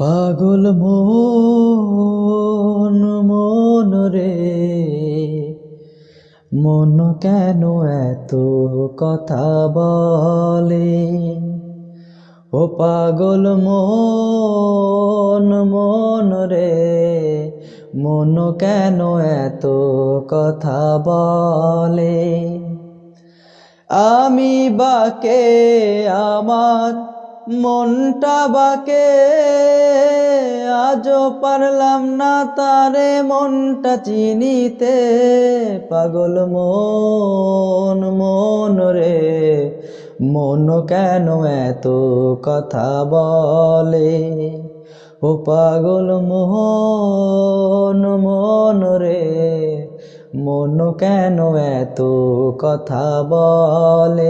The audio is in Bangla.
পাগল মন মন রে। মন কেন এত কথা বলে? ও পাগল মন মন রে। মন কেন এত কথা বলে? আমি বাকে আমার মনটা বাকে। আজও পারলাম না তারে মনটা চিনিতে। পাগল মন মন রে, মন কেন এত কথা বলে? ও পাগল মোহন মন রে, মন কেন এত কথা বলে?